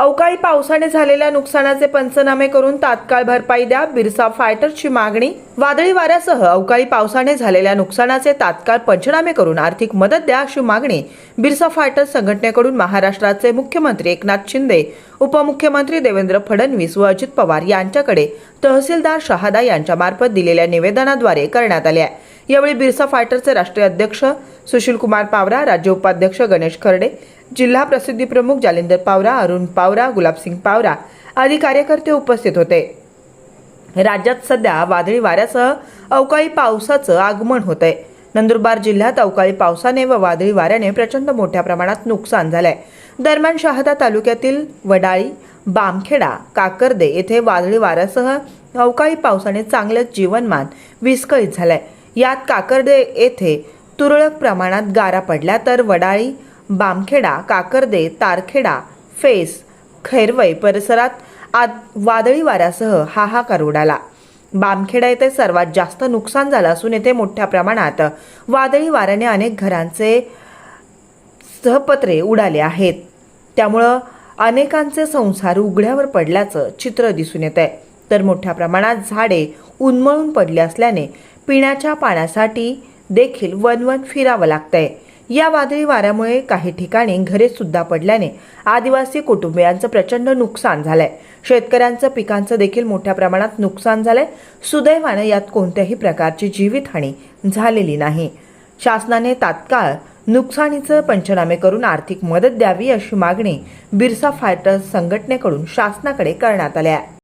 अवकाळी पावसाने झालेल्या नुकसानाचे पंचनामे करून तात्काळ भरपाई द्या. बिरसा फायटरची मागणी. वादळी वाऱ्यासह अवकाळी पावसाने झालेल्या नुकसानाचे तात्काळ पंचनामे करून आर्थिक मदत द्या अशी मागणी बिरसा फायटर संघटनेकडून महाराष्ट्राचे मुख्यमंत्री एकनाथ शिंदे उपमुख्यमंत्री देवेंद्र फडणवीस व अजित पवार यांच्याकडे तहसीलदार शहादा यांच्यामार्फत दिलेल्या निवेदनाद्वारे करण्यात आले आहे. यावेळी बिरसा फायटरचे राष्ट्रीय अध्यक्ष सुशील कुमार पावरा राज्य उपाध्यक्ष गणेश खर्डे जिल्हा प्रसिद्धी प्रमुख जालिंदर पावरा अरुण पावरा गुलाबसिंग पावरा आदी कार्यकर्ते उपस्थित होते. राज्यात सध्या वादळी वाऱ्यासह अवकाळी पावसाचं आगमन होत आहे नंदुरबार जिल्ह्यात अवकाळी पावसाने व वादळी वाऱ्याने प्रचंड मोठ्या प्रमाणात नुकसान झालंय. दरम्यान शहादा तालुक्यातील वडाळी बामखेडा काकर्दे येथे वादळी वाऱ्यासह अवकाळी पावसाने चांगलंच जीवनमान विस्कळीत झालंय. यात काकर्दे येथे तुरळक प्रमाणात गारा पडल्या तर वडाळी बामखेडा काकर्दे तारखेडा फेस खैरवय परिसरात आद वादळी वाऱ्यासह हाहाकार उडाला. बामखेडा येथे सर्वात जास्त नुकसान झालं असून येथे मोठ्या प्रमाणात वादळी वाऱ्याने अनेक घरांचे सहपत्रे उडाले आहेत. त्यामुळं अनेकांचे संसार उघड्यावर पडल्याचं चित्र दिसून येत आहे तर मोठ्या प्रमाणात झाडे उन्मळून पडली असल्याने पिण्याच्या पाण्यासाठी देखील वनवन फिरावं लागतंय. या वादळी वाऱ्यामुळे काही ठिकाणी घरे सुद्धा पडल्याने आदिवासी कुटुंबियांचं प्रचंड नुकसान झालंय. शेतकऱ्यांचं पिकांचं देखील मोठ्या प्रमाणात नुकसान झालंय. सुदैवानं यात कोणत्याही प्रकारची जीवितहानी झालेली नाही. शासनाने तात्काळ नुकसानीचं पंचनामे करून आर्थिक मदत द्यावी अशी मागणी बिरसा फायटर्स संघटनेकडून शासनाकडे करण्यात आली आहे.